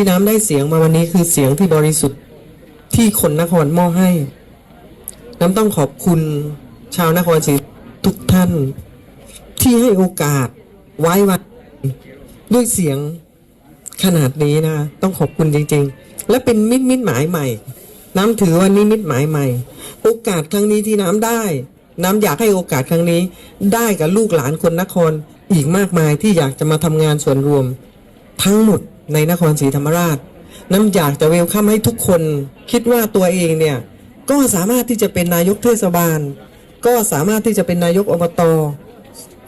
ที่น้ำได้เสียงมาวันนี้คือเสียงที่บริสุทธิ์ที่คนนครมอบให้ น้ำต้องขอบคุณชาวนครศรีทุกท่าน ที่ให้โอกาสไว้วันด้วยเสียงขนาดนี้นะต้องขอบคุณจริง ๆ และเป็นมิตรมิตรหมายใหม่ น้ำถือว่านี่มิตรหมายใหม่ โอกาสครั้งนี้ที่น้ำได้ น้ำอยากให้โอกาสครั้งนี้ ได้กับลูกหลานคนนครอีกมากมายที่อยากจะมาทำงานส่วนรวม ทั้งหมด ในนครศรีธรรมราช น้ำอยากจะเวลคัมให้ทุกคนคิดว่าตัวเองเนี่ย ก็สามารถที่จะเป็นนายกเทศบาล ก็สามารถที่จะเป็นนายกอบต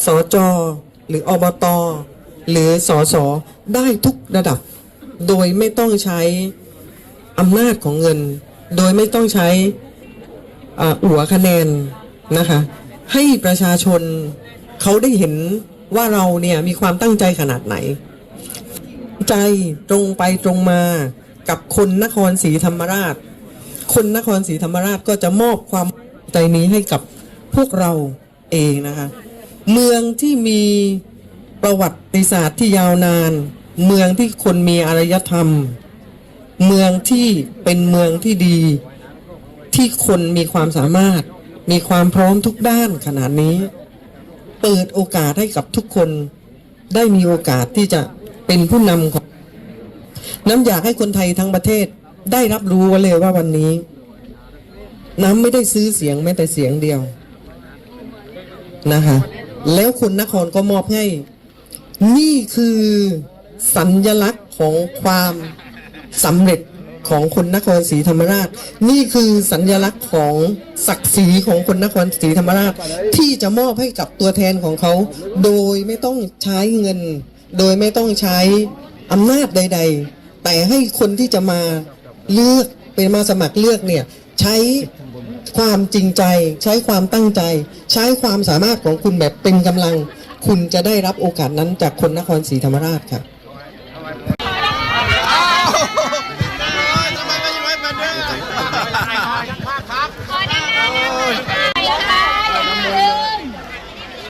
สจหรืออบตหรือสสได้ทุกระดับ โดยไม่ต้องใช้อำนาจของเงิน โดยไม่ต้องใช้อ่าหัวคะแนนนะคะให้ประชาชนเขาได้เห็นว่าเราเนี่ยมีความตั้งใจขนาดไหน ใจตรงไปตรงมากับคนนครศรีธรรมราช คนนครศรีธรรมราชก็จะมอบความใจนี้ให้กับพวกเราเองนะคะ เมืองที่มีประวัติศาสตร์ที่ยาวนาน เมืองที่คนมีอารยธรรม เมืองที่เป็นเมืองที่ดี ที่คนมีความสามารถ มีความพร้อมทุกด้านขนาดนี้ เปิดโอกาสให้กับทุกคนได้มีโอกาสที่จะเป็นผู้นำของ น้ำอยากให้คนไทยทั้งประเทศได้รับรู้เลยว่าวันนี้ น้ำไม่ได้ซื้อเสียงแม้แต่เสียงเดียวนะคะ แล้วคนนครก็มอบให้ นี่คือสัญลักษณ์ของความสำเร็จของคนนครศรีธรรมราช นี่คือสัญลักษณ์ของศักดิ์ศรีของคนนครศรีธรรมราช ที่จะมอบให้กับตัวแทนของเขา โดยไม่ต้องใช้เงิน โดยไม่ต้องใช้อำนาจใด ๆ แต่ให้คนที่จะมาเลือกเป็นมาสมัครเลือกเนี่ยใช้ความจริงใจ ใช้ความตั้งใจ ใช้ความสามารถของคุณแบบเป็นกำลัง คุณจะได้รับโอกาสนั้นจากคนนครศรีธรรมราชค่ะ